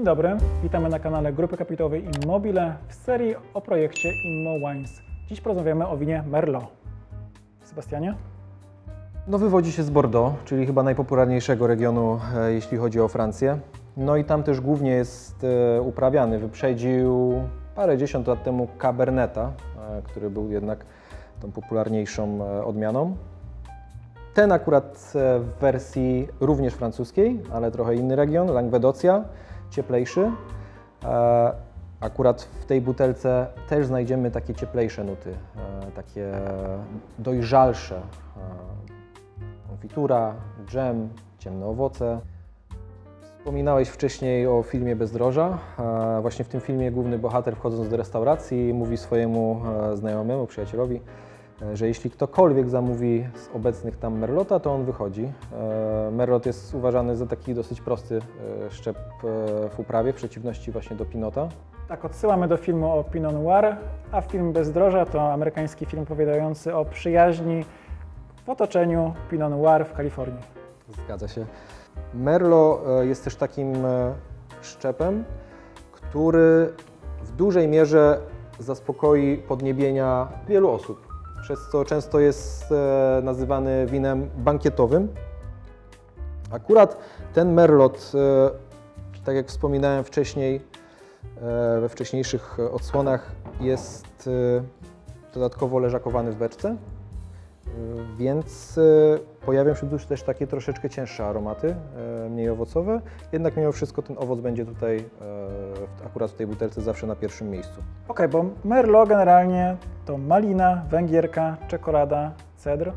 Dzień dobry, witamy na kanale Grupy Kapitałowej Immobile w serii o projekcie Immo Wines. Dziś porozmawiamy o winie Merlot. Sebastianie? No wywodzi się z Bordeaux, czyli chyba najpopularniejszego regionu, e, jeśli chodzi o Francję. No i tam też głównie jest e, uprawiany. Wyprzedził parę dziesiąt lat temu Caberneta, e, który był jednak tą popularniejszą odmianą. Ten akurat w wersji również francuskiej, ale trochę inny region, Languedocia, cieplejszy. E, Akurat w tej butelce też znajdziemy takie cieplejsze nuty, e, takie dojrzalsze. e, Konfitura, dżem, ciemne owoce. Wspominałeś wcześniej o filmie Bezdroża. Właśnie w tym filmie główny bohater wchodząc do restauracji mówi swojemu znajomemu, przyjacielowi, że jeśli ktokolwiek zamówi z obecnych tam merlota, to on wychodzi. E, Merlot jest uważany za taki dosyć prosty e, szczep e, w uprawie, w przeciwności właśnie do pinota. Tak, odsyłamy do filmu o Pinot Noir, a film Bezdroża to amerykański film opowiadający o przyjaźni w otoczeniu Pinot Noir w Kalifornii. Zgadza się. Merlot e, jest też takim e, szczepem, który w dużej mierze zaspokoi podniebienia wielu osób, przez co często jest e, nazywany winem bankietowym. Akurat ten Merlot, e, tak jak wspominałem wcześniej, e, we wcześniejszych odsłonach, jest dodatkowo leżakowany w beczce. Więc e, pojawią się tu też takie troszeczkę cięższe aromaty, e, mniej owocowe. Jednak mimo wszystko ten owoc będzie tutaj, akurat w tej butelce, zawsze na pierwszym miejscu. Okej, bo Merlot generalnie to malina, węgierka, czekolada, cedr.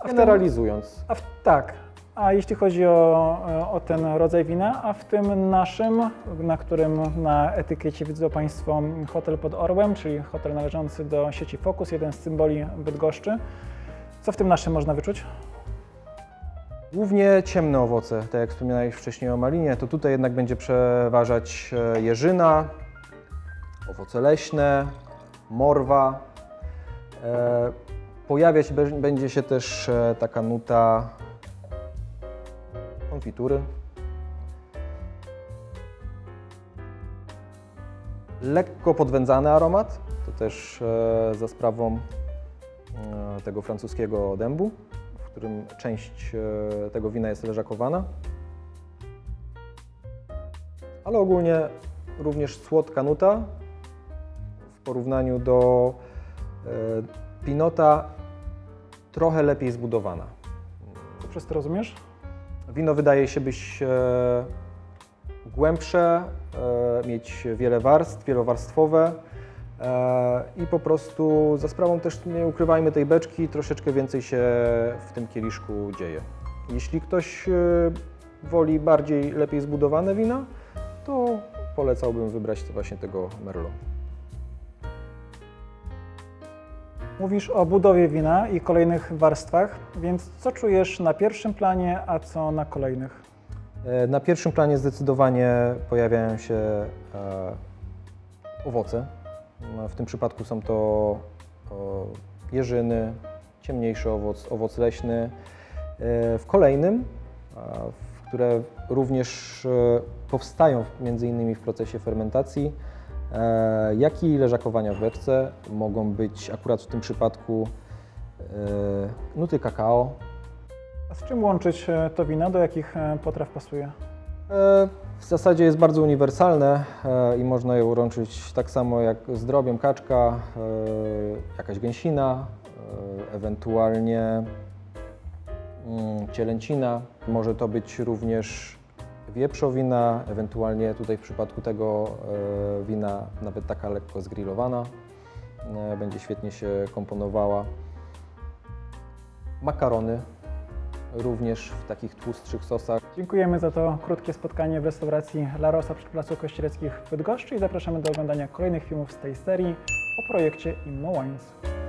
A Generalizując, A w, tak. A jeśli chodzi o, o ten rodzaj wina, a w tym naszym, na którym na etykiecie widzą Państwo hotel pod Orłem, czyli hotel należący do sieci Focus, jeden z symboli Bydgoszczy. Co w tym naszym można wyczuć? głównie ciemne owoce, tak jak wspominałeś wcześniej o malinie, to tutaj jednak będzie przeważać e, jeżyna, owoce leśne, morwa. E, Pojawiać będzie się też e, taka nuta konfitury. Lekko podwędzany aromat, to też e, za sprawą e, tego francuskiego dębu, w którym część e, tego wina jest leżakowana. Ale ogólnie również słodka nuta w porównaniu do pinota trochę lepiej zbudowana. Przez to rozumiesz? Wino wydaje się być e, głębsze, e, mieć wiele warstw, wielowarstwowe e, i po prostu za sprawą też, nie ukrywajmy tej beczki, troszeczkę więcej się w tym kieliszku dzieje. Jeśli ktoś woli bardziej, lepiej zbudowane wina, to polecałbym wybrać właśnie tego Merlot. Mówisz o budowie wina i kolejnych warstwach, więc co czujesz na pierwszym planie, a co na kolejnych? E, Na pierwszym planie zdecydowanie pojawiają się e, owoce. No, W tym przypadku są to o, jeżyny, ciemniejszy owoc, owoc leśny. E, W kolejnym, w które również e, powstają między innymi w procesie fermentacji, e, jak i leżakowania w beczce, mogą być akurat w tym przypadku e, nuty kakao, A z czym łączyć e, to wino? Do jakich e, potraw pasuje? E, W zasadzie jest bardzo uniwersalne e, i można je łączyć tak samo jak z drobiem kaczka, e, jakaś gęsina, e, ewentualnie mm, cielęcina. Może to być również wieprzowina, ewentualnie tutaj w przypadku tego e, wina nawet taka lekko zgrillowana. E, Będzie świetnie się komponowała. Makarony również w takich tłustszych sosach. Dziękujemy za to krótkie spotkanie w restauracji La Rosa przy Placu Kościeleckich w Bydgoszczy i zapraszamy do oglądania kolejnych filmów z tej serii o projekcie Immo Wines.